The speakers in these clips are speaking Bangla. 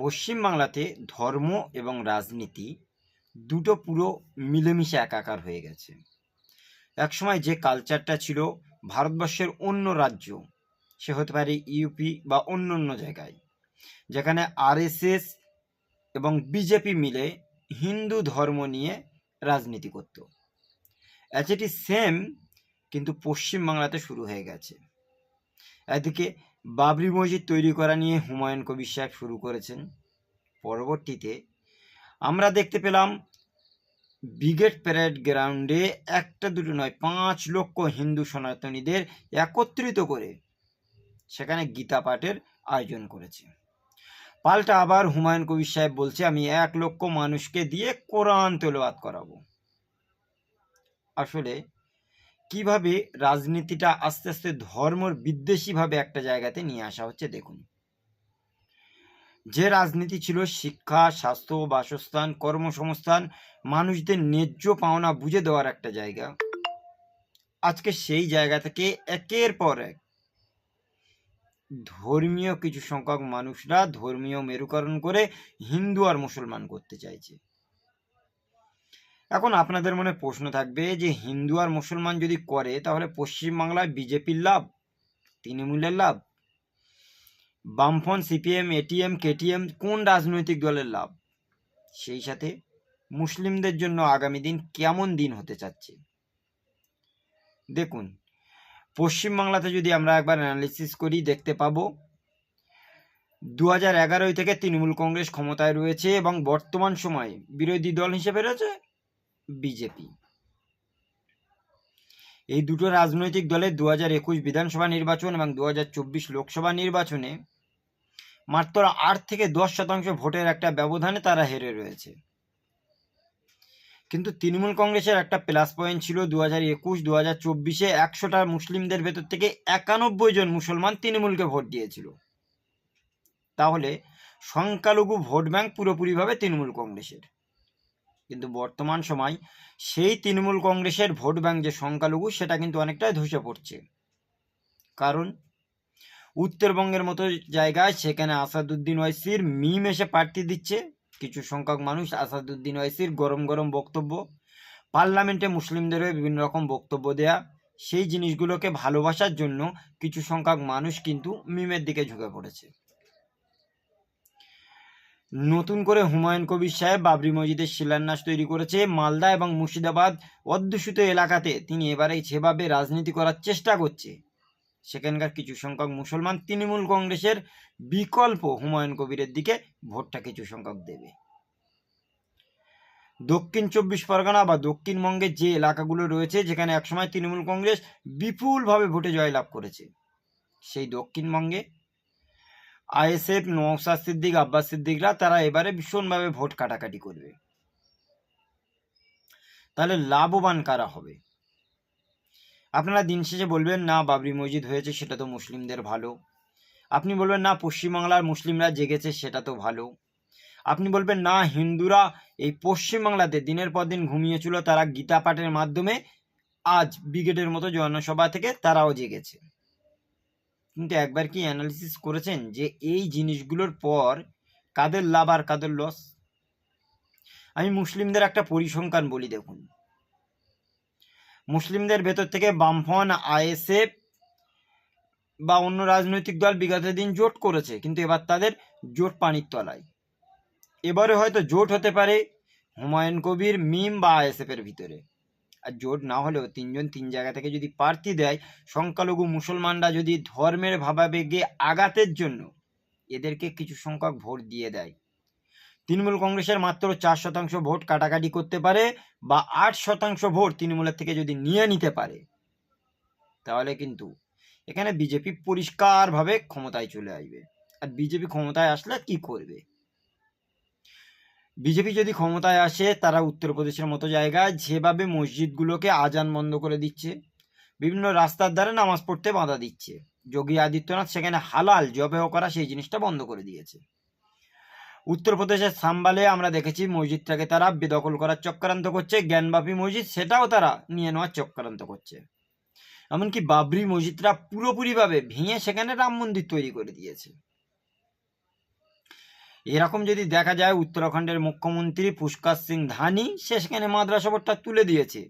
পশ্চিমবাংলাতে ধর্ম এবং রাজনীতি দুটো পুরো মিলেমিশে একাকার হয়ে গেছে। একসময় যে কালচারটা ছিল ভারতবর্ষের অন্য রাজ্য, সে হতে পারে ইউপি বা অন্য অন্য জায়গায়, যেখানে আরএসএস এবং বিজেপি মিলে হিন্দু ধর্ম নিয়ে রাজনীতি করত। ইজ সেম কিন্তু পশ্চিমবাংলাতে শুরু হয়ে গেছে। এদিকে বাবরি মসজিদ তৈরি করা নিয়ে হুমায়ুন কবির সাহেব শুরু করেছেন। পরবর্তীতে আমরা দেখতে পেলাম ব্রিগেড প্যারেড গ্রাউন্ডে একটা দুটো নয়, পাঁচ লক্ষ হিন্দু সনাতনীদের একত্রিত করে সেখানে গীতা পাঠের আয়োজন করেছে। পাল্টা আবার হুমায়ুন কবির সাহেব বলছে, আমি এক লক্ষ মানুষকে দিয়ে কোরআন তেলাওয়াত করাবো। আসলে কীভাবে রাজনীতিটা আস্তে আস্তে ধর্মর বিদ্বেষীভাবে একটা জায়গাতে নিয়ে আসা হচ্ছে, দেখুন। যে রাজনীতি ছিল শিক্ষা, স্বাস্থ্য, বাসস্থান, কর্মসংস্থান, মানুষদের ন্যায্য পাওনা বুঝে দেওয়ার একটা জায়গা। আজকে সেই জায়গা থেকে একের পর এক ধর্মীয় কিছু সংখ্যক মানুষরা ধর্মীয় মেরুকরণ করে হিন্দু আর মুসলমান করতে চাইছে। এখন আপনাদের মনে প্রশ্ন থাকবে যে হিন্দু আর মুসলমান যদি করে, তাহলে পশ্চিমবাংলায় বিজেপির লাভ, তৃণমূলের লাভ বামফ্রন্ট সিপিএম, এটিএম, কেটিএম, কোন রাজনৈতিক দলের লাভ? সেই সাথে মুসলিমদের জন্য আগামী দিন কেমন দিন হতে চাচ্ছে? দেখুন, পশ্চিমবাংলাতে যদি আমরা একবার অ্যানালিসিস করি, দেখতে পাবো দু হাজার এগারোই থেকে তৃণমূল কংগ্রেস ক্ষমতায় রয়েছে এবং বর্তমান সময়ে বিরোধী দল হিসেবে রয়েছে বিজেপি। এই দুটো রাজনৈতিক দলের দু হাজার একুশ বিধানসভা নির্বাচন এবং দু হাজার চব্বিশ লোকসভা নির্বাচনে মাত্র আট থেকে দশ শতাংশ ভোটের একটা ব্যবধানে তারা হেরে রয়েছে। কিন্তু তৃণমূল কংগ্রেসের একটা প্লাস পয়েন্ট ছিল দু হাজার একুশ দু হাজার চব্বিশে একশোটা মুসলিমদের ভেতর থেকে একানব্বই জন মুসলমান তৃণমূলকে ভোট দিয়েছিল। তাহলে সংখ্যালঘু ভোট ব্যাংক পুরোপুরিভাবে তৃণমূল কংগ্রেসের। কিন্তু বর্তমান সময় সেই তৃণমূল কংগ্রেসের ভোট ব্যাংক যে সংখ্যালঘু, সেটা কিন্তু অনেকটাই ধসে পড়ছে। কারণ উত্তরবঙ্গের মতো জায়গায় সেখানে আসাদুদ্দিন ওয়াইসির মিম এসে প্রার্থী দিচ্ছে। কিছু সংখ্যক মানুষ আসাদুদ্দিন ওয়াইসির গরম গরম বক্তব্য, পার্লামেন্টে মুসলিমদের বিভিন্ন রকম বক্তব্য দেয়া, সেই জিনিসগুলোকে ভালোবাসার জন্য কিছু সংখ্যক মানুষ কিন্তু মিমের দিকে ঝুঁকে পড়েছে। নতুন করে হুমায়ুন কবির সাহেব বাবরি মসজিদের শিলান্যাস তৈরি করেছে। মালদা এবং মুর্শিদাবাদ অধ্যুষিত এলাকাতে তিনি এবারে সেভাবে রাজনীতি করার চেষ্টা করছে। সেখানকার কিছু সংখ্যক মুসলমান তৃণমূল কংগ্রেসের বিকল্প হুমায়ুন কবিরের দিকে ভোটটা কিছু সংখ্যক দেবে। দক্ষিণ চব্বিশ পরগনা বা দক্ষিণবঙ্গের যে এলাকাগুলো রয়েছে যেখানে একসময় তৃণমূল কংগ্রেস বিপুলভাবে ভোটে জয়লাভ করেছে, সেই দক্ষিণবঙ্গে আইএসএফ নওসাদ সিদ্দিক, আব্বাস সিদ্দিকরা তারা এবারে ভীষণভাবে ভোট কাটাকাটি করবে। তাহলে লাভবান কারা হবে? আপনারা দিন শেষে বলবেন, না, বাবরি মসজিদ হয়েছে, সেটা তো মুসলিমদের ভালো। আপনি বলবেন, না, পশ্চিমবাংলার মুসলিমরা জেগেছে, সেটা তো ভালো। আপনি বলবেন, না, হিন্দুরা এই পশ্চিমবাংলাতে দিনের পর দিন ঘুমিয়েছিল, তারা গীতা পাঠের মাধ্যমে আজ ব্রিগেডের মতো জনসভা থেকে তারাও জেগেছে। কিন্তু একবার কি অ্যানালিসিস করেছেন যে এই জিনিসগুলোর পর কাদের লাভ আর কাদের লস? আমি মুসলিমদের একটা পরিসংখ্যান বলি দেখুন। মুসলিমদের ভেতর থেকে বামফন আইএসএফ বা অন্য রাজনৈতিক দল বিগত দিন জোট করেছে, কিন্তু এবার তাদের জোট পানির তলায়। এবারে হয়তো জোট হতে পারে হুমায়ুন কবির, মিম বা আইএসএফ এর ভিতরে। আর জোট না হলেও তিনজন তিন জায়গা থেকে যদি প্রার্থী দেয়, সংখ্যালঘু মুসলমানরা যদি ধর্মের ভাবাবেগে আঘাতের জন্য এদেরকে কিছু সংখ্যক ভোট দিয়ে দেয় তৃণমূল কংগ্রেসের মাত্র চার শতাংশ ভোট কাটাকাটি করতে পারে বা আট শতাংশ ভোট তৃণমূলের থেকে যদি নিয়ে নিতে পারে, তাহলে কিন্তু এখানে বিজেপি পরিষ্কারভাবে ক্ষমতায় চলে আসবে। আর বিজেপি ক্ষমতায় আসলে কি করবে? বিজেপি যদি ক্ষমতায় আসে, তারা উত্তরপ্রদেশের মতো জায়গায় যেভাবে মসজিদগুলোকে আজান বন্ধ করে দিচ্ছে, বিভিন্ন রাস্তার ধারে নামাজ পড়তে বাধা দিচ্ছে। যোগী আদিত্যনাথ সেখানে হালাল জবেহ করা সেই জিনিসটা বন্ধ করে দিয়েছে। উত্তরপ্রদেশের সাম্বালে আমরা দেখেছি মসজিদটাকে তারা বেদখল করার চক্রান্ত করছে, জ্ঞানবাপী মসজিদ সেটাও তারা নিয়ে নেওয়ার চক্রান্ত করছে। এমনকি বাবরি মসজিদটা পুরোপুরিভাবে ভেঙে সেখানে রাম মন্দির তৈরি করে দিয়েছে। এরকম যদি দেখা যায়, উত্তরাখণ্ডের মুখ্যমন্ত্রী পুষ্কর সিং ধানি সে সেখানে মাদ্রাসা তুলে দিয়েছে।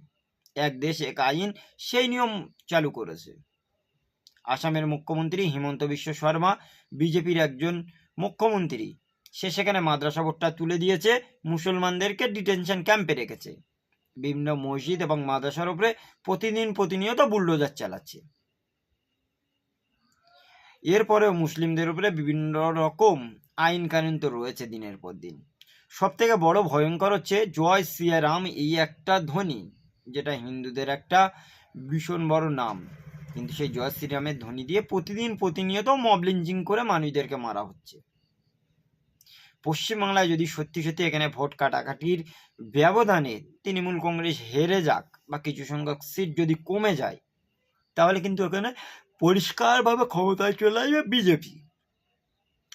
এক দেশ, এক আইন, সেই নিয়ম চালু করেছে। আসামের মুখ্যমন্ত্রী হিমন্ত বিশ্ব শর্মা, বিজেপির একজন মুখ্যমন্ত্রী। সে সেখানে মাদ্রাসা বোর্ডটা তুলে দিয়েছে, মুসলমানদেরকে ডিটেনশন ক্যাম্পে রেখেছে। বিভিন্ন মসজিদ এবং মাদ্রাসার উপরে প্রতিদিন প্রতিনিয়ত বুলডোজার চালাচ্ছে। এরপরেও মুসলিমদের উপরে বিভিন্ন রকম আইন কানুন তো রয়েছে দিনের পর দিন। সব থেকে বড় ভয়ঙ্কর হচ্ছে জয় সিয়ারাম এই একটা ধ্বনি, যেটা হিন্দুদের একটা ভীষণ বড় নাম। কিন্তু সেই জয় শ্রীরামের ধ্বনি দিয়ে প্রতিদিন প্রতিনিয়ত মব লিঞ্চিং করে মানুষদেরকে মারা হচ্ছে। পশ্চিমবাংলায় যদি সত্যি সত্যি এখানে ভোট কাটাকাটির ব্যবধানে তৃণমূল কংগ্রেস হেরে যাক বা কিছু সংখ্যক সিট যদি কমে যায়, তাহলে কিন্তু এখানে পরিষ্কারভাবে ক্ষমতায় চলে আসবে বিজেপি।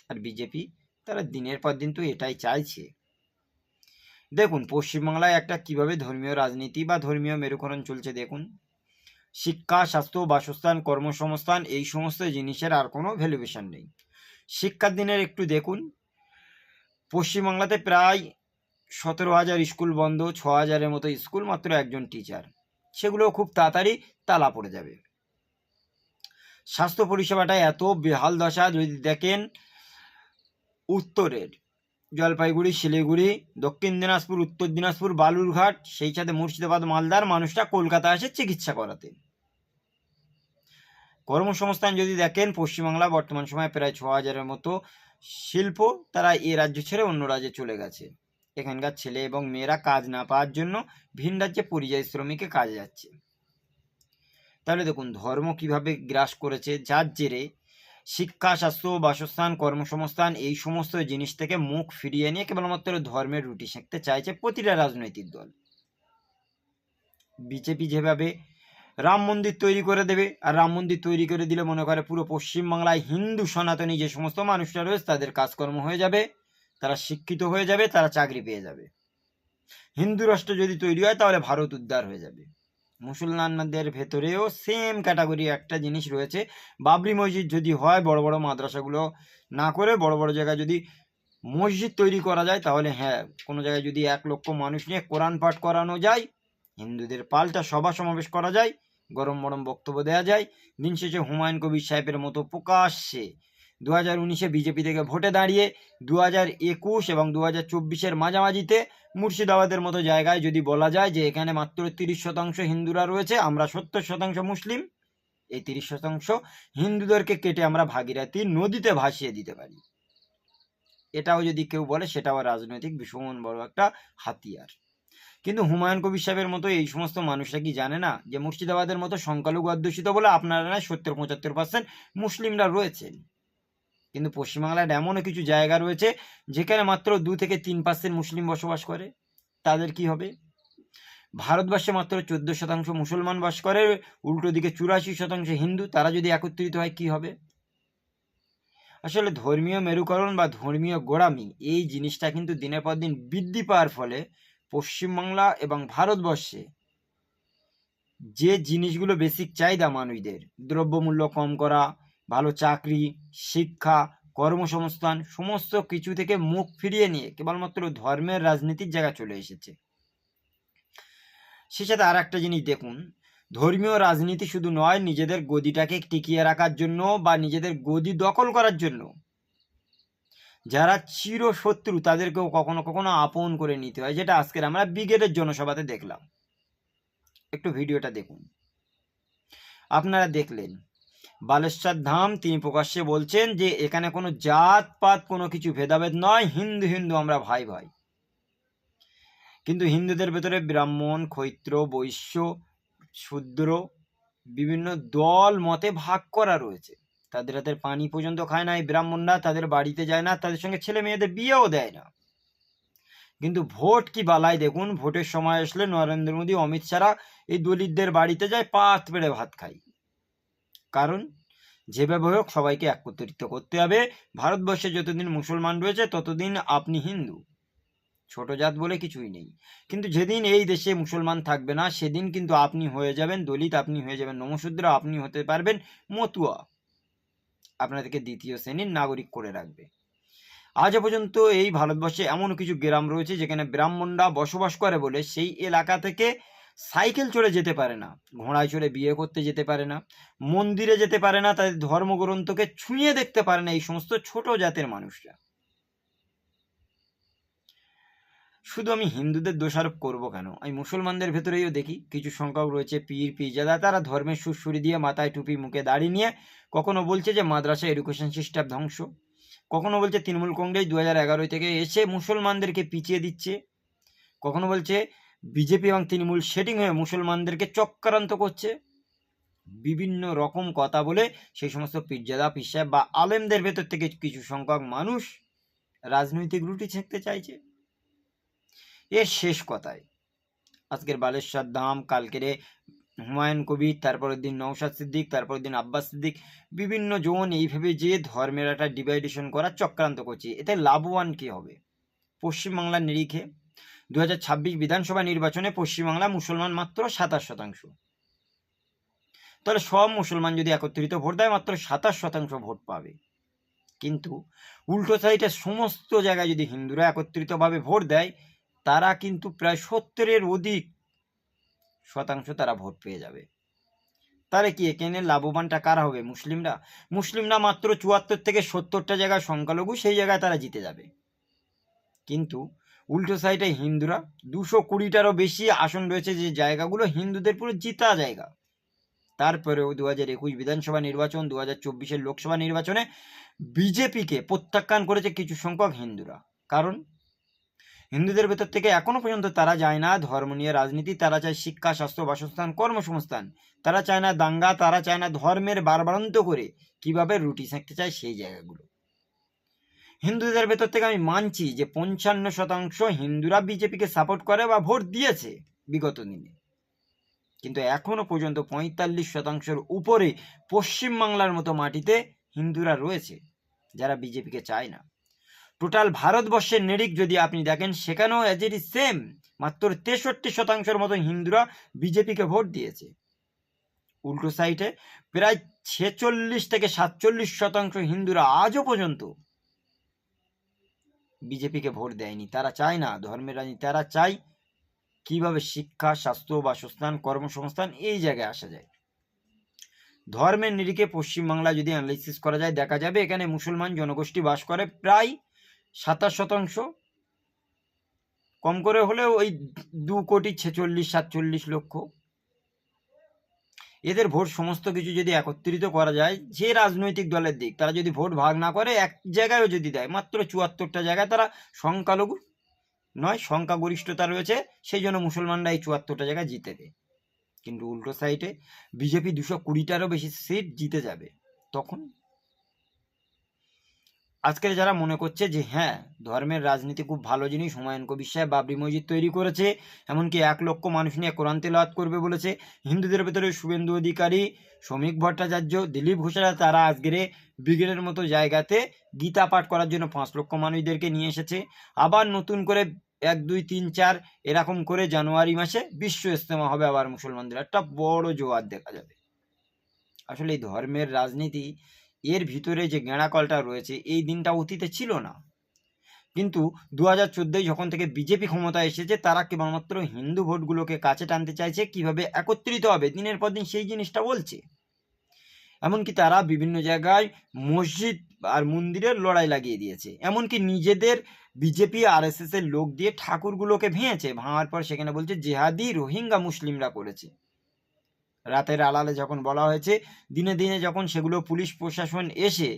আর বিজেপি তারা দিনের পর দিন তো এটাই চাইছে। দেখুন, পশ্চিমবাংলায় একটা কীভাবে ধর্মীয় রাজনীতি বা ধর্মীয় মেরুকরণ চলছে দেখুন। শিক্ষা, স্বাস্থ্য, বাসস্থান, কর্মসংস্থান, এই সমস্ত জিনিসের আর কোনো ভ্যালুয়েশন নেই। শিক্ষার দিনের একটু দেখুন পশ্চিমবাংলাতে প্রায় সতেরো হাজার স্কুল বন্ধ, ছ হাজারের মতো স্কুল মাত্র একজন টিচার সেগুলো খুব তাড়াতাড়ি তালা পড়ে যাবে। স্বাস্থ্য পরিষেবাটা এত বেহাল দশা, যদি দেখেন উত্তরের জলপাইগুড়ি, শিলিগুড়ি, দক্ষিণ দিনাজপুর, উত্তর দিনাজপুর, বালুরঘাট, সেই সাথে মুর্শিদাবাদ, মালদার মানুষটা কলকাতা আসে চিকিৎসা করাতে। কর্মসংস্থান যদি দেখেন, পশ্চিমবাংলা বর্তমান সময়ে প্রায় ছ হাজারের মতো শিল্প তারা এ রাজ্য ছেড়ে অন্য রাজ্যে চলে গেছে। এখানকার ছেলে এবং মেয়েরা কাজ না পাওয়ার জন্য ভিন রাজ্যে পরিযায়ী শ্রমিকে কাজে যাচ্ছে। তাহলে দেখুন, ধর্ম কীভাবে গ্রাস করেছে, যার জেরে শিক্ষা, স্বাস্থ্য, বাসস্থান, কর্মসংস্থান, এই সমস্ত জিনিস থেকে মুখ ফিরিয়ে নিয়ে কেবলমাত্র ধর্মের রুটি সেঁকতে চাইছে প্রতিটা রাজনৈতিক দল। বিজেপি যেভাবে রাম মন্দির তৈরি করে দেবে। আর রাম মন্দির তৈরি করে দিলে মনে করে পুরো পশ্চিমবাংলায় হিন্দু সনাতনী যে সমস্ত মানুষরা রয়েছে, তাদের কাজকর্ম হয়ে যাবে, তারা শিক্ষিত হয়ে যাবে, তারা চাকরি পেয়ে যাবে। হিন্দু রাষ্ট্র যদি তৈরি হয়, তাহলে ভারত উদ্ধার হয়ে যাবে। মুসলমানদের ভেতরেও সেম ক্যাটাগরি একটা জিনিস রয়েছে। বাবরি মসজিদ যদি হয়, বড় বড় মাদ্রাসাগুলো না করে, বড় বড় জায়গায় যদি মসজিদ তৈরি করা যায়, তাহলে হ্যাঁ কোনো জায়গায় যদি এক লক্ষ মানুষ নিয়ে কোরআন পাঠ করানো যায়, হিন্দুদের পাল্টা সভা সমাবেশ করা যায় গরম গরম বক্তব্য দেওয়া যায়। দিন শেষে হুমায়ুন কবির সাহেবের মতো প্রকাশ্যে দু হাজার উনিশে বিজেপি থেকে ভোটে দাঁড়িয়ে দু হাজার একুশ এবং দু হাজার চব্বিশের মাঝামাঝিতে মুর্শিদাবাদের মতো জায়গায় যদি বলা যায় যে এখানে মাত্র তিরিশ শতাংশ হিন্দুরা রয়েছে, আমরা সত্তর শতাংশ মুসলিম। এই তিরিশ শতাংশ হিন্দুদেরকে কেটে আমরা ভাগীরথী নদীতে ভাসিয়ে দিতে পারি। এটাও যদি কেউ বলে সেটাও রাজনৈতিক ভীষণ বড় একটা হাতিয়ার। কিন্তু হুমায়ুন কবির সাহেবের মতো এই সমস্ত মানুষরা কি জানে না যে মুর্শিদাবাদের মতো সংখ্যালঘু অধ্যুষিত বলে আপনারা না সত্তর, পঁচাত্তর পার্সেন্ট মুসলিমরা রয়েছেন? কিন্তু পশ্চিমবাংলার এমনও কিছু জায়গা রয়েছে যেখানে মাত্র দু থেকে তিন পার্সেন্ট মুসলিম বসবাস করে। তাদের কি হবে? ভারতবর্ষে মাত্র চোদ্দ শতাংশ মুসলমান বাস করে, উল্টো দিকে চুরাশি শতাংশ হিন্দু। তারা যদি একত্রিত হয়, কি হবে? আসলে ধর্মীয় মেরুকরণ বা ধর্মীয় গোড়ামি এই জিনিসটা কিন্তু দিনের পর দিন বৃদ্ধি পাওয়ার ফলে পশ্চিমবাংলা এবং ভারতবর্ষে যে জিনিসগুলো বেসিক চাহিদা মানুষদের, দ্রব্যমূল্য কম করা, ভালো চাকরি, শিক্ষা, কর্মসংস্থান, সমস্ত কিছু থেকে মুখ ফিরিয়ে নিয়ে কেবলমাত্র ধর্মের রাজনীতির জায়গা চলে এসেছে। সে সাথে আর একটা জিনিস দেখুন, ধর্মীয় রাজনীতি শুধু নয়, নিজেদের গদিটাকে টিকিয়ে রাখার জন্য বা নিজেদের গদি দখল করার জন্য যারা চির শত্রু তাদেরকেও কখনো কখনো আপন করে নিতে হয়, যেটা আজকের আমরা ব্রিগেডের জনসভাতে দেখলাম। একটু ভিডিওটা দেখুন। আপনারা দেখলেন, বালেশ্বর ধাম তিনি প্রকাশ্যে বলছেন যে, এখানে কোনো জাত পাত কোনো কিছু ভেদাভেদ নয়, হিন্দু হিন্দু আমরা ভাই ভাই। কিন্তু হিন্দুদের ভেতরে ব্রাহ্মণ, ক্ষৈত্র, বৈশ্য, শূদ্র, বিভিন্ন দল, মতে ভাগ করা রয়েছে। তাদের হাতের পানি পর্যন্ত খায় না, এই ব্রাহ্মণরা তাদের বাড়িতে যায় না, তাদের সঙ্গে ছেলে মেয়েদের বিয়েও দেয় না। কিন্তু ভোট কি বালাই দেখুন, ভোটের সময় আসলে নরেন্দ্র মোদী, অমিত শাহরা এই দলিতদের বাড়িতে যায়, পাত পেড়ে ভাত খাই কারণ যেভাবে হোক, সবাইকে একত্রিত করতে হবে। ভারতবর্ষে যতদিন মুসলমান রয়েছে, ততদিন আপনি হিন্দু। ছোট জাত বলে কিছুই নেই। কিন্তু যেদিন এই দেশে মুসলমান থাকবে না, সেদিন কিন্তু আপনি হয়ে যাবেন দলিত, আপনি হয়ে যাবেন নমশূদ্র, আপনি হতে পারবেন মতুয়া। আপনাদেরকে দ্বিতীয় শ্রেণির নাগরিক করে রাখবে। আজ পর্যন্ত এই ভারতবর্ষে এমন কিছু গ্রাম রয়েছে যেখানে ব্রাহ্মণরা বসবাস করে বলে সেই এলাকা থেকে সাইকেল চড়ে যেতে পারে না, ঘোড়ায় চড়ে বিয়ে করতে যেতে পারে না, মন্দিরে যেতে পারে না, তাদের ধর্মগ্রন্থকে ছুঁয়ে দেখতে পারে না এই সমস্ত ছোট জাতের মানুষরা। শুধু আমি হিন্দুদের দোষারোপ করব কেন? আমি মুসলমানদের ভেতরেও দেখি, কিছু সংখ্যক রয়েছে পীর পিজাদা তারা ধর্মের সুরসুরি দিয়ে মাথায় টুপি, মুখে দাড়ি নিয়ে কখনো বলছে যে মাদ্রাসা এডুকেশন সিস্টেম ধ্বংস, কখনো বলছে তৃণমূল কংগ্রেস দু হাজার থেকে এসে মুসলমানদেরকে পিছিয়ে দিচ্ছে, কখনো বলছে বিজেপি এবং তৃণমূল সেটিং হয়ে মুসলমানদেরকে চক্রান্ত করছে, বিভিন্ন রকম কথা বলে সেই সমস্ত পিজ্জাদা পিসা বা আলেমদের ভেতর থেকে কিছু সংখ্যক মানুষ রাজনৈতিক রুটি ছেঁকতে চাইছে। এর শেষ কথায়। আজকের বালেশ্বর ধাম, কালকেরে হুমায়ুন কবির, তারপরের দিন নৌশাদ সিদ্দিক, তারপরের দিন আব্বাস সিদ্দিক বিভিন্ন জন এইভাবে যে ধর্মের একটা ডিভাইডেশন করার চক্রান্ত করছে, এতে লাভবান কি হবে? পশ্চিমবাংলার নিরিখে দু হাজার ছাব্বিশ বিধানসভা নির্বাচনে পশ্চিমবাংলা মুসলমান মাত্র সাতাশ শতাংশ। তাহলে সব মুসলমান যদি একত্রিত ভোট দেয়, মাত্র সাতাশ শতাংশ ভোট পাবে। কিন্তু উল্টো সাইডে সমস্ত জায়গায় যদি হিন্দুরা একত্রিতভাবে ভোট দেয় তারা কিন্তু প্রায় সত্তরের অধিক শতাংশ তারা ভোট পেয়ে যাবে। তাহলে কি এখানে লাভবানটা কারা হবে? মুসলিমরা? মুসলিমরা মাত্র চুয়াত্তর থেকে সত্তরটা জায়গায় সংখ্যালঘু, সেই জায়গায় তারা জিতে যাবে। কিন্তু উল্টো সাইডে হিন্দুরা, দুশো কুড়িটারও বেশি আসন রয়েছে যে জায়গাগুলো হিন্দুদের পুরো জিতা জায়গা। তারপরেও দু হাজার একুশ বিধানসভা নির্বাচন দু হাজার চব্বিশের লোকসভা নির্বাচনে বিজেপিকে প্রত্যাখ্যান করেছে কিছু সংখ্যক হিন্দুরা। কারণ হিন্দুদের ভেতর থেকে এখনও পর্যন্ত তারা যায় না। ধর্ম নিয়ে রাজনীতি, তারা চায় শিক্ষা, স্বাস্থ্য, বাসস্থান, কর্মসংস্থান। তারা চায় না দাঙ্গা, তারা চায় না ধর্মের বারবারন্ত করে। কীভাবে রুটি সেঁকতে চায় সেই জায়গাগুলো। হিন্দুদের ভেতর থেকে আমি মানছি যে পঞ্চান্ন শতাংশ হিন্দুরা বিজেপিকে সাপোর্ট করে বা ভোট দিয়েছে বিগত দিনে। কিন্তু এখনও পর্যন্ত পঁয়তাল্লিশ শতাংশের উপরে পশ্চিমবাংলার মতো মাটিতে হিন্দুরা রয়েছে, যারা বিজেপিকে চায় না। টোটাল ভারতবর্ষের নিরিখ যদি আপনি দেখেন, সেখানেও অ্যাজ ইট ইজ সেম মাত্র তেষট্টি শতাংশের মতো হিন্দুরা বিজেপিকে ভোট দিয়েছে। উল্টো সাইডে প্রায় ছেচল্লিশ থেকে সাতচল্লিশ শতাংশ হিন্দুরা আজও পর্যন্ত বিজেপিকে ভোট দেয়নি। তারা চায় না, ধর্মের রাজনীতি, তারা চায় কীভাবে শিক্ষা, স্বাস্থ্য বাসস্থান কর্মসংস্থান এই জায়গায় আসা যায়। ধর্মের নিরিখে পশ্চিমবাংলা যদি অ্যানালিসিস করা যায়, দেখা যাবে এখানে মুসলমান জনগোষ্ঠী বাস করে প্রায় সাতাশ শতাংশ। কম করে হলেও ওই দু কোটি ছেচল্লিশ, সাতচল্লিশ লক্ষ। এদের ভোট সমস্ত কিছু যদি একত্রিত করা যায়, যে রাজনৈতিক দলের দিক, তারা যদি ভোট ভাগ না করে, এক জায়গায়ও যদি দেয়, মাত্র চুয়াত্তরটা জায়গায় তারা সংখ্যালঘু নয়, সংখ্যাগরিষ্ঠতা রয়েছে, সেই জন্য মুসলমানরা এই চুয়াত্তরটা জায়গায় জিতে দেয় কিন্তু উল্টো সাইডে বিজেপি দুশো কুড়িটারও বেশি সিট জিতে যাবে। তখন আজকের যারা মনে করছে যে হ্যাঁ ধর্মের রাজনীতি খুব ভালো জিনিস, হুমায়ুন কবির সাহেব বাবরি মসজিদ তৈরি করেছে, এমনকি এক লক্ষ মানুষ নিয়ে কোরআন তেলাওয়াত করবে বলেছে, হিন্দুদের ভেতরে শুভেন্দু অধিকারী, শ্রমিক ভট্টাচার্য, দিলীপ ঘোষারা তারা আজকের ব্রিগেডের মতো জায়গাতে গীতা পাঠ করার জন্য পাঁচ লক্ষ মানুষদেরকে নিয়ে এসেছে। আবার নতুন করে এক, দুই, তিন, চার এরকম করে জানুয়ারি মাসে বিশ্ব ইস্তেমা হবে আবার মুসলমানদের। একটা বড় জোয়ার দেখা যাবে। আসলে এই ধর্মের রাজনীতি এর ভিতরে যে গেঁড়াকলটা রয়েছে, এই দিনটা অতীতে ছিল না। কিন্তু দু হাজার চোদ্দোয় যখন থেকে বিজেপি ক্ষমতায় এসেছে, তারা কেবলমাত্র হিন্দু ভোটগুলোকে কাছে টানতে চাইছে, কীভাবে একত্রিত হবে, দিনের পর দিন সেই জিনিসটা বলছে। এমনকি তারা বিভিন্ন জায়গায় মসজিদ আর মন্দিরের লড়াই লাগিয়ে দিয়েছে। এমনকি নিজেদের বিজেপি আর এর লোক দিয়ে ঠাকুরগুলোকে ভেঙেছে। ভাঙার পর সেখানে বলছে, জেহাদি, রোহিঙ্গা মুসলিমরা করেছে। রাতের আড়ালে যখন বলা হয়েছে, দিনে দিনে যখন সেগুলো পুলিশ প্রশাসন এসে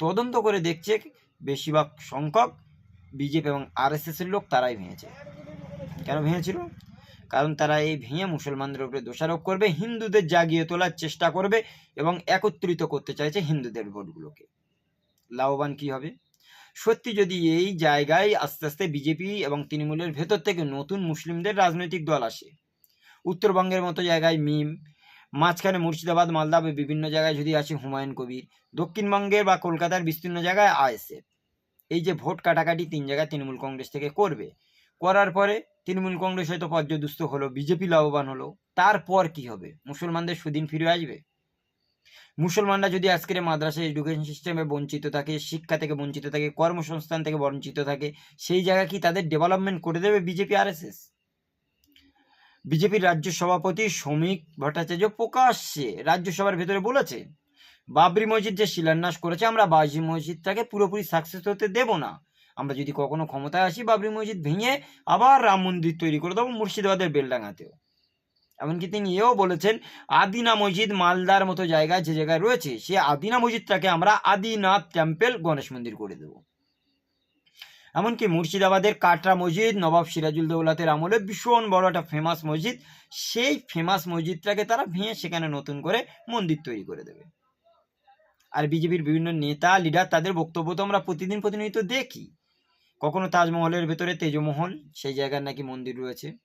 তদন্ত করে দেখছে, বেশিরভাগ সংখ্যক বিজেপি এবং আরএসএস এর লোক তারাই ভেঙেছে। কেন ভেঙেছিল? কারণ তারা এই ভেঙে মুসলমানদের উপরে দোষারোপ করবে, হিন্দুদের জাগিয়ে তোলার চেষ্টা করবে এবং একত্রিত করতে চাইছে হিন্দুদের ভোটগুলোকে। লাভবান কি হবে? সত্যি যদি এই জায়গায় আস্তে আস্তে বিজেপি এবং তৃণমূলের ভেতর থেকে নতুন মুসলিমদের রাজনৈতিক দল আসে, উত্তরবঙ্গের মতো জায়গায় মিম মাঝখানে মুর্শিদাবাদ, মালদা বিভিন্ন জায়গায় যদি আসে হুমায়ুন কবির, দক্ষিণবঙ্গের বা কলকাতার বিস্তীর্ণ জায়গায় আইএসএফ। এই যে ভোট কাটাকাটি তিন জায়গায় তৃণমূল কংগ্রেস থেকে করবে। করার পরে তৃণমূল কংগ্রেস হয়তো পর্যদুস্ত হলো, বিজেপি লাভবান হলো। তারপর কি হবে? মুসলমানদের সুদিন ফিরে আসবে? মুসলমানরা যদি আজকের মাদ্রাসা এডুকেশন সিস্টেমে বঞ্চিত থাকে, শিক্ষা থেকে বঞ্চিত থাকে, কর্মসংস্থান থেকে বঞ্চিত থাকে, সেই জায়গা কি তাদের ডেভেলপমেন্ট করে দেবে বিজেপি আরএসএস বিজেপির রাজ্য সভাপতি শ্রমিক ভট্টাচার্য প্রকাশ্যে রাজ্যসভার ভেতরে বলেছে, বাবরি মসজিদ যে শিলান্যাস করেছে, আমরা বাবরি মসজিদটাকে পুরোপুরি সাকসেস হতে দেব না। আমরা যদি কখনো ক্ষমতায় আসি, বাবরি মসজিদ ভেঙে আবার রাম মন্দির তৈরি করে দেবো মুর্শিদাবাদের বেলডাঙাতেও এমনকি তিনি এও বলেছেন, আদিনা মসজিদ মালদার মতো জায়গায় যে জায়গায় রয়েছে, সে আদিনা মসজিদটাকে আমরা আদিনাথ টেম্পেল গণেশ মন্দির করে দেব। এমনকি মুর্শিদাবাদের কাটরা মসজিদ, নবাব সিরাজুল দৌলাতের আমলে ভীষণ বড় একটা ফেমাস মসজিদ। সেই ফেমাস মসজিদটাকে তারা ভেঙে সেখানে নতুন করে মন্দির তৈরি করে দেবে। আর বিজেপির বিভিন্ন নেতা লিডার তাদের বক্তব্য তো আমরা প্রতিদিন প্রতিনিয়ত দেখি। কখনো তাজমহলের ভেতরে তেজমহল, সেই জায়গার নাকি মন্দির রয়েছে।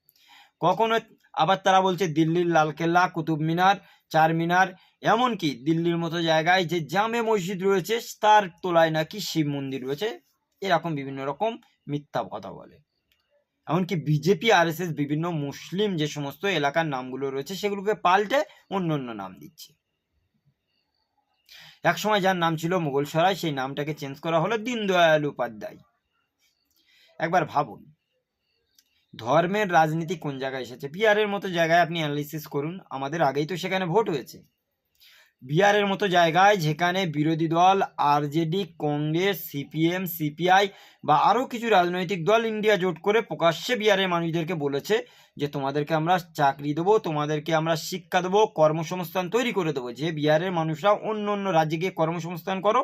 কখনো আবার তারা বলছে দিল্লির লালকেল্লা, কুতুব মিনার, চার মিনার, এমনকি দিল্লির মতো জায়গায় যে জামে মসজিদ রয়েছে, তার তোলায় নাকি শিব মন্দির রয়েছে এরকম বিভিন্ন রকম মিথ্যা কথা বলে। এমনকি বিজেপি আর বিভিন্ন মুসলিম যে সমস্ত এলাকার নামগুলো রয়েছে, সেগুলোকে পাল্টে অন্য অন্য নাম দিচ্ছে। একসময় যার নাম ছিল মুঘলসরাই সেই নামটাকে চেঞ্জ করা হলো দীনদয়াল উপাধ্যায়। একবার ভাবুন, ধর্মের রাজনীতি কোন জায়গায় এসেছে? বিহারের মতো জায়গায় আপনি অ্যানালিসিস করুন, আমাদের আগেই তো সেখানে ভোট হয়েছে। বিহারের মতো জায়গায় যেখানে বিরোধী দল, আরজেডি, কংগ্রেস, সিপিএম, সিপিআই বা আরও কিছু রাজনৈতিক দল ইন্ডিয়া জোট করে প্রকাশ্যে বিহারের মানুষদেরকে বলেছে যে, তোমাদেরকে আমরা চাকরি দেবো, তোমাদেরকে আমরা শিক্ষা দেবো, কর্মসংস্থান তৈরি করে দেবো। যে বিহারের মানুষরা অন্য অন্য রাজ্যে গিয়ে কর্মসংস্থান করো,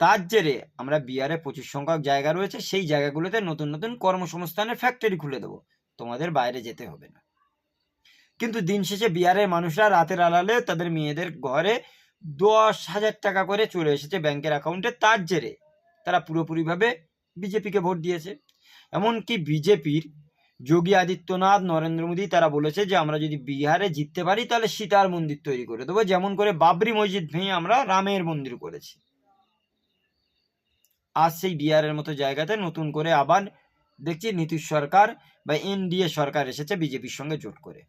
তার জেরে আমরা বিহারে প্রচুর সংখ্যক জায়গা রয়েছে, সেই জায়গাগুলোতে নতুন নতুন কর্মসংস্থানের ফ্যাক্টরি খুলে দেবো। তোমাদের বাইরে যেতে হবে না। কিন্তু দিন শেষে বিহারের মানুষরা রাতের আড়ালে তাদের মেয়েদের ঘরে দশ হাজার টাকা করে চলে এসেছে ব্যাংকের অ্যাকাউন্টে তার জেরে। তারা পুরোপুরিভাবে বিজেপিকে ভোট দিয়েছে। এমনকি বিজেপির যোগী আদিত্যনাথ, নরেন্দ্র মোদী তারা বলেছে যে, আমরা যদি বিহারে জিততে পারি, তাহলে সীতার মন্দির তৈরি করে দেবো। যেমন করে বাবরি মসজিদ ভেঙে আমরা রামের মন্দির করেছি। আজ সেই বিহারের মতো জায়গাতে নতুন করে আবার দেখছি নীতিশ সরকার বা এনডিএ সরকার এসেছে বিজেপির সঙ্গে জোট করে।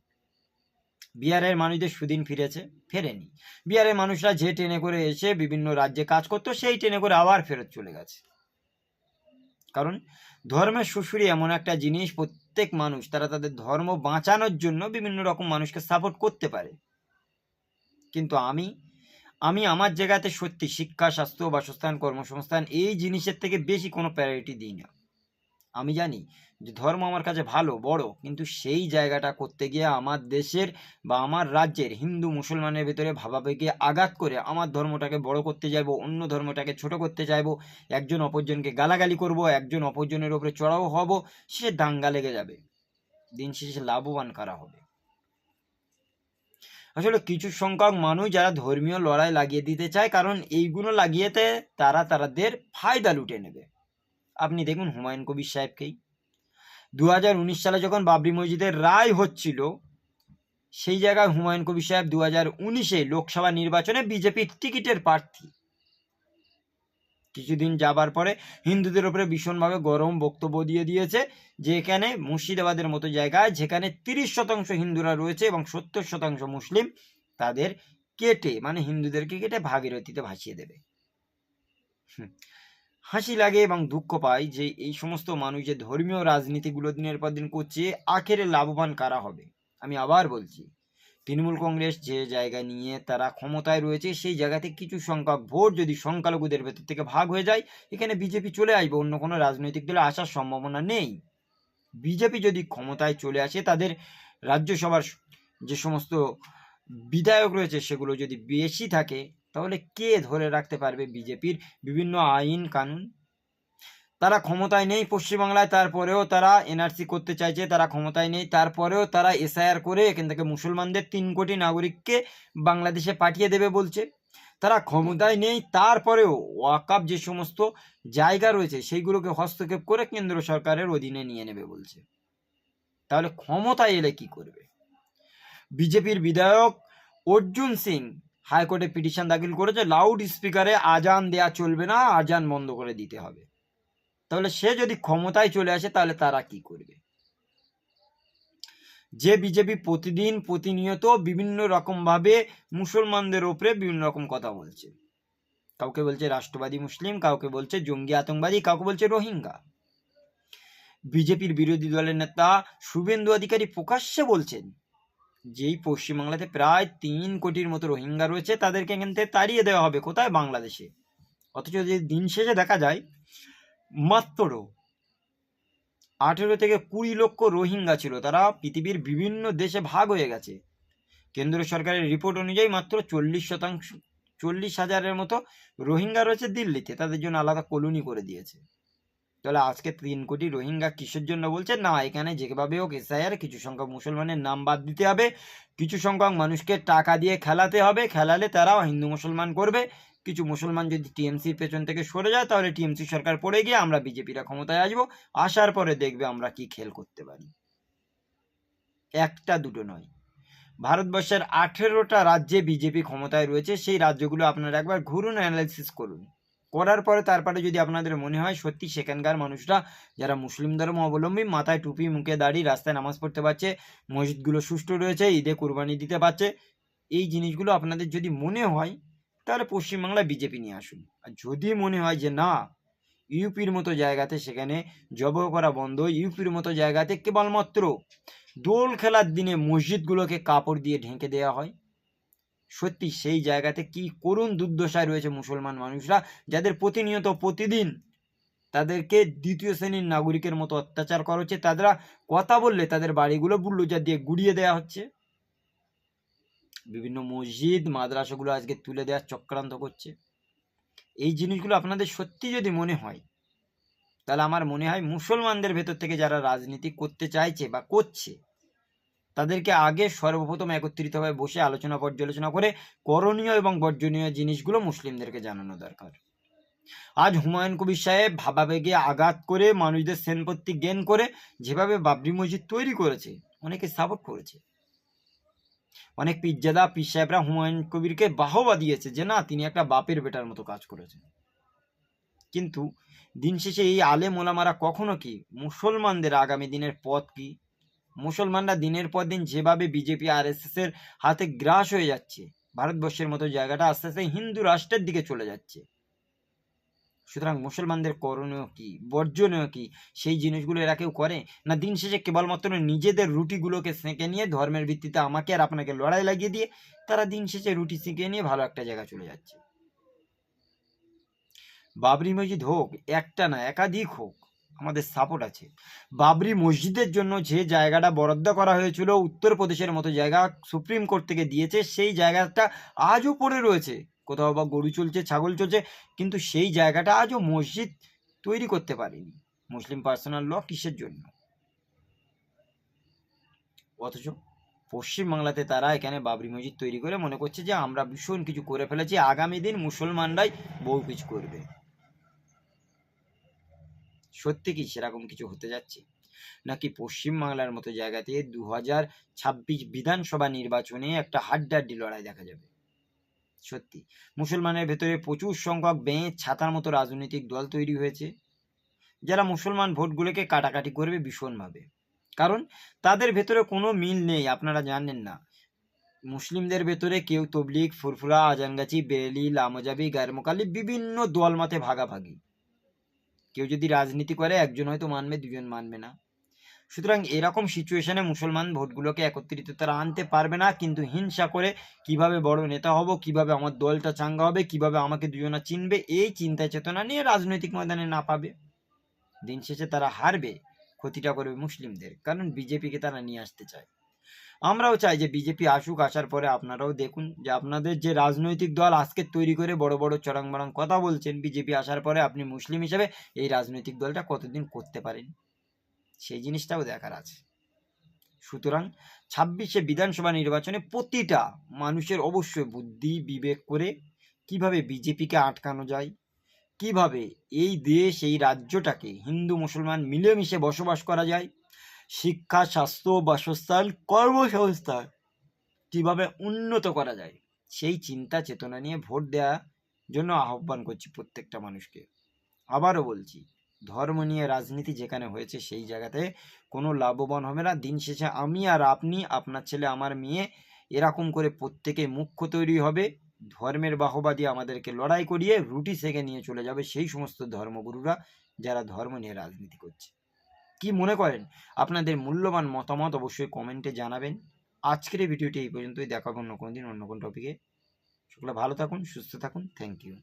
বিহারের মানুষদের সুদিন ফিরেছে, ফেরেনি। বিহারের মানুষরা যে ট্রেনে করে এসে বিভিন্ন রাজ্যে কাজ করতো, সেই ট্রেনে করে আবার ফেরত চলে গেছে। কারণ ধর্মের শ্বশুরি এমন একটা জিনিস, প্রত্যেক মানুষ, তারা তাদের ধর্ম বাঁচানোর জন্য বিভিন্ন রকম মানুষকে সাপোর্ট করতে পারে। কিন্তু আমি আমি আমার জায়গাতে সত্যি শিক্ষা, স্বাস্থ্য, বাসস্থান, কর্মসংস্থান, এই জিনিসের থেকে বেশি কোনো প্রায়োরিটি দিই না। আমি জানি যে ধর্ম আমার কাছে ভালো, বড়, কিন্তু সেই জায়গাটা করতে গিয়ে আমার দেশের বা আমার রাজ্যের হিন্দু মুসলমানের ভেতরে ভাবাবেগে আঘাত করে আমার ধর্মটাকে বড় করতে চাইব, অন্য ধর্মটাকে ছোট করতে চাইব, একজন অপরজনকে গালাগালি করব, একজন অপরজনের ওপরে চড়াও হব, সে দাঙ্গা লেগে যাবে। দিন শেষে লাভবান কারা হবে? আসলে কিছু সংখ্যক মানুষ যারা ধর্মীয় লড়াই লাগিয়ে দিতে চায়, কারণ এইগুলো লাগিয়েতে তারা তাদের ফায়দা লুটে নেবে। আপনি দেখুন হুমায়ুন কবির সাহেবকেই। দু হাজার উনিশ সালে যখন বাবরি মসজিদের রায় হচ্ছিল, সেই জায়গায় হুমায়ুন কবির সাহেব দু হাজার উনিশে লোকসভা নির্বাচনে বিজেপির টিকিটের প্রার্থী কিছুদিন যাবার পরে হিন্দুদের উপরে ভীষণভাবে গরম বক্তব্য দিয়ে দিয়েছে যে এখানে মুর্শিদাবাদের মতো জায়গায় যেখানে তিরিশ শতাংশ হিন্দুরা রয়েছে এবং সত্তর শতাংশ মুসলিম, তাদের কেটে মানে হিন্দুদেরকে কেটে ভাগীরথীতে ভাসিয়ে দেবে। হাসি লাগে এবং দুঃখ পাই যে এই সমস্ত মানুষ যে ধর্মীয় রাজনীতিগুলো দিনের পর দিন করছে, আখেরে লাভবান কারা হবে? আমি আবার বলছি, তৃণমূল কংগ্রেস যে জায়গা নিয়ে তারা ক্ষমতায় রয়েছে, সেই জায়গাতে কিছু সংখ্যক ভোট যদি সংখ্যালঘুদের ভেতর থেকে ভাগ হয়ে যায়, এখানে বিজেপি চলে আসবে, অন্য কোনো রাজনৈতিক দলে আসার সম্ভাবনা নেই। বিজেপি যদি ক্ষমতায় চলে আসে, তাদের রাজ্যসভার যে সমস্ত বিধায়ক রয়েছে, সেগুলো যদি বেশি থাকে তাহলে কে ধরে রাখতে পারবে বিজেপির বিভিন্ন আইন কানুন? তারা ক্ষমতায় নেই পশ্চিমবাংলায়, তারপরেও তারা এনআরসি করতে চাইছে, তারা ক্ষমতায় নেই, তারপরেও তারা এসআইআর করে এখান থেকে মুসলমানদের তিন কোটি নাগরিককে বাংলাদেশে পাঠিয়ে দেবে বলছে। তারা ক্ষমতায় নেই, তারপরেও ওয়াকাপ যে সমস্ত জায়গা রয়েছে, সেইগুলোকে হস্তক্ষেপ করে কেন্দ্র সরকারের অধীনে নিয়ে নেবে বলছে। তাহলে ক্ষমতায় এলে কি করবে? বিজেপির বিধায়ক অর্জুন সিং হাইকোর্টে পিটিশন দাখিল করেছে লাউড স্পিকারে আজান দেয়া চলবে না, আজান বন্ধ করে দিতে হবে। তাহলে সে যদি ক্ষমতায় চলে আসে, তাহলে তারা কি করবে? যে বিজেপি প্রতিদিন প্রতিনিয়ত বিভিন্ন রকমভাবে মুসলমানদের ওপরে বিভিন্ন রকম কথা বলছে। কাউকে বলছে রাষ্ট্রবাদী মুসলিম, কাউকে বলছে জঙ্গি আতঙ্কবাদী, কাউকে বলছে রোহিঙ্গা। বিজেপির বিরোধী দলের নেতা শুভেন্দু অধিকারী প্রকাশ্যে বলছেন যেই পশ্চিমবাংলাতে প্রায় তিন কোটির মতো রোহিঙ্গা রয়েছে, তাদেরকে এখান থেকে তাড়িয়ে দেওয়া হবে। কোথায়? বাংলাদেশে। অথচ যদি দিন শেষে দেখা যায়, মাত্র আঠেরো থেকে কুড়ি লক্ষ রোহিঙ্গা ছিল। তারা পৃথিবীর বিভিন্ন দেশে ভাগ হয়ে গেছে। কেন্দ্র সরকারের রিপোর্ট অনুযায়ী মাত্র চল্লিশ শতাংশ, চল্লিশ হাজারের মতো রোহিঙ্গা রয়েছে দিল্লিতে। তাদের জন্য আলাদা কলোনি করে দিয়েছে। তাহলে আজকে তিন কোটি রোহিঙ্গা কিসের জন্য বলছে? না, এখানে যেভাবে হোক এসআইআর কিছু সংখ্যক মুসলমানের নাম বাদ দিতে হবে। কিছু সংখ্যক মানুষকে টাকা দিয়ে খেলাতে হবে। খেলালে তারাও হিন্দু মুসলমান করবে। কিছু মুসলমান যদি টিএমসির পেছন থেকে সরে যায়, তাহলে টিএমসি সরকার পড়ে গিয়ে আমরা বিজেপিরা ক্ষমতায় আসব। আসার পরে দেখবে আমরা কি খেল করতে পারি। একটা দুটো নয়। ভারতবর্ষের আঠেরোটা রাজ্যে বিজেপি ক্ষমতায় রয়েছে। সেই রাজ্যগুলো আপনারা একবার ঘুরুন অ্যানালাইসিস করুন। করার পরে তারপরে যদি আপনাদের মনে হয় সত্যি সেখানকার মানুষরা যারা মুসলিম ধর্ম অবলম্বী মাথায় টুপি, মুখে দাঁড়িয়ে রাস্তায় নামাজ পড়তে পারছে, মসজিদগুলো সুষ্ঠু রয়েছে, ঈদে কোরবানি দিতে পারছে, এই জিনিসগুলো আপনাদের যদি মনে হয়, তাহলে পশ্চিমবাংলায় বিজেপি নিয়ে আসুন। আর যদি মনে হয় যে না, ইউপির মতো জায়গাতে সেখানে জব করা বন্ধ, ইউপির মতো জায়গাতে কেবলমাত্র দোল খেলার দিনে মসজিদগুলোকে কাপড় দিয়ে ঢেকে দেওয়া হয় সত্যি সেই জায়গাতে কি করুণ দুর্দশায় রয়েছে মুসলমান মানুষরা, যাদের প্রতিনিয়ত প্রতিদিন তাদেরকে দ্বিতীয় শ্রেণির নাগরিকের মতো অত্যাচার করা হচ্ছে তারা কথা বললে তাদের বাড়িগুলো বুল্ডোজার দিয়ে গুড়িয়ে দেওয়া হচ্ছে। বিভিন্ন মসজিদ, মাদ্রাসাগুলো আজকে তুলে দেওয়ার চক্রান্ত করছে। এই জিনিসগুলো আপনাদের সত্যি যদি মনে হয়, তাহলে আমার মনে হয় মুসলমানদের ভেতর থেকে যারা রাজনীতি করতে চাইছে বা করছে তাদেরকে আগে সর্বপ্রথম একত্রিতভাবে বসে আলোচনা, পর্যালোচনা করে করণীয় এবং বর্জনীয় জিনিসগুলো মুসলিমদেরকে জানানো দরকার। আজ হুমায়ুন কবির সাহেব ভাবাবেগে আঘাত করে মানুষদের সেনপত্তি জ্ঞান করে যেভাবে বাবরি মসজিদ তৈরি করেছে, অনেকে সাপোর্ট করেছে। অনেক পিজ্জাদা, পীর সাহেবরা হুমায়ুন কবিরকে বাহবা দিয়েছে যে, না, তিনি একটা বাপের বেটার মতো কাজ করেছেন। কিন্তু দিন শেষে এই আলে মোলামারা কখনো কি মুসলমানদের আগামী দিনের পথ কি? মুসলমানরা দিনের পর দিন যেভাবে বিজেপি আর এর হাতে গ্রাস হয়ে যাচ্ছে, ভারতবর্ষের মতো জায়গাটা আস্তে আস্তে হিন্দু রাষ্ট্রের দিকে চলে যাচ্ছে। সুতরাং মুসলমানদের করণীয় কি, বর্জনীয় কি, সেই জিনিসগুলো এরা কেউ করে? না দিন শেষে কেবলমাত্র নিজেদের রুটিগুলোকে সেঁকে নিয়ে, ধর্মের ভিত্তিতে আমাকে আর আপনাকে লড়াই লাগিয়ে দিয়ে, তারা দিন শেষে রুটি সেঁকে নিয়ে ভালো একটা জায়গা চলে যাচ্ছে। বাবরি মসজিদ হোক, একটা না, একাধিক হোক আমাদের সাপোর্ট আছে। বাবরি মসজিদের জন্য যে জায়গাটা বরাদ্দ করা হয়েছিল, উত্তরপ্রদেশের মতো জায়গা সুপ্রিম কোর্ট থেকে দিয়েছে, সেই জায়গাটা আজও পড়ে রয়েছে। কোথাও বা গরু চলছে, ছাগল চলছে, কিন্তু সেই জায়গাটা আজও মসজিদ তৈরি করতে পারেনি। মুসলিম পার্সোনাল ল কিসের জন্য? অথচ পশ্চিমবাংলাতে তারা এখানে বাবরি মসজিদ তৈরি করে মনে করছে যে আমরা ভীষণ কিছু করে ফেলেছি, আগামী দিন মুসলমানরাই বহু কিছু করবে। সত্যি কি সেরকম কিছু হতে যাচ্ছে? নাকি পশ্চিমবাংলার মতো জায়গাতে দু হাজার ছাব্বিশ বিধানসভা নির্বাচনে একটা হাড্ডাহাড্ডি লড়াই দেখা যাবে? সত্যি, মুসলমানের ভেতরে প্রচুর সংখ্যক বেঁচ, ছাতার মতো রাজনৈতিক দল তৈরি হয়েছে। যারা মুসলমান ভোটগুলোকে কাটাকাটি করবে ভীষণভাবে। কারণ তাদের ভেতরে কোনো মিল নেই, আপনারা জানেন না। মুসলিমদের ভেতরে কেউ তবলিক ফুরফুরা আজানগাছি বেরেলি লামজাবি গায়রমোকালি বিভিন্ন দল মতে ভাগাভাগি। কেউ যদি রাজনীতি করে, একজন হয়তো মানবে, দুজন মানবে না। সুতরাং এরকম সিচুয়েশনে মুসলমান ভোটগুলোকে একত্রিত তারা আনতে পারবে না, কিন্তু হিংসা করে কীভাবে বড় নেতা হব, কীভাবে আমার দলটা চাঙ্গা হবে, কীভাবে আমাকে দুজনা চিনবে, এই চিন্তা চেতনা নিয়ে রাজনৈতিক ময়দানে না পাবে। দিন শেষে তারা হারবে, ক্ষতিটা করবে মুসলিমদের, কারণ বিজেপিকে তারা নিয়ে আসতে চায়। আমরাও চাই যে বিজেপি আসুক, আসার পরে আপনারাও দেখুন যে আপনাদের যে রাজনৈতিক দল আজকে তৈরি করে বড় বড় চড়াং বড়াং কথা বলছেন, বিজেপি আসার পরে আপনি মুসলিম হিসেবে এই রাজনৈতিক দলটা কতদিন করতে পারেন? সেই জিনিসটাও দেখার আছে। সুতরাং ছাব্বিশে বিধানসভা নির্বাচনে প্রতিটা মানুষের অবশ্যই বুদ্ধি, বিবেক করে কীভাবে বিজেপিকে আটকানো যায়, কীভাবে এই দেশ, এই রাজ্যটাকে হিন্দু মুসলমান মিলেমিশে বসবাস করা যায় শিক্ষা, স্বাস্থ্য, বাসস্থান, কর্মসংস্থান কীভাবে উন্নত করা যায়? সেই চিন্তা, চেতনা নিয়ে ভোট দেওয়ার জন্য আহ্বান করছি প্রত্যেকটা মানুষকে। আবারও বলছি, ধর্ম নিয়ে রাজনীতি যেখানে হয়েছে সেই জায়গাতে কোনো লাভবান হবে না। দিন শেষে আমি আর আপনি, আপনার ছেলে, আমার মেয়ে এরকম করে প্রত্যেকে মুখ্য তৈরি হবে। ধর্মের বাহবা দিয়ে আমাদেরকে লড়াই করিয়ে রুটি সেকে নিয়ে চলে যাবে সেই সমস্ত ধর্মগুরুরা যারা ধর্ম নিয়ে রাজনীতি করছে। কি মনে করেন? আপনাদের মূল্যবান মতামত অবশ্যই কমেন্টে জানাবেন। আজকের এই ভিডিওটি এই পর্যন্তই। দেখাবো অন্য কোনো দিন অন্য কোনো টপিকে সকলে ভালো থাকুন, সুস্থ থাকুন। Thank you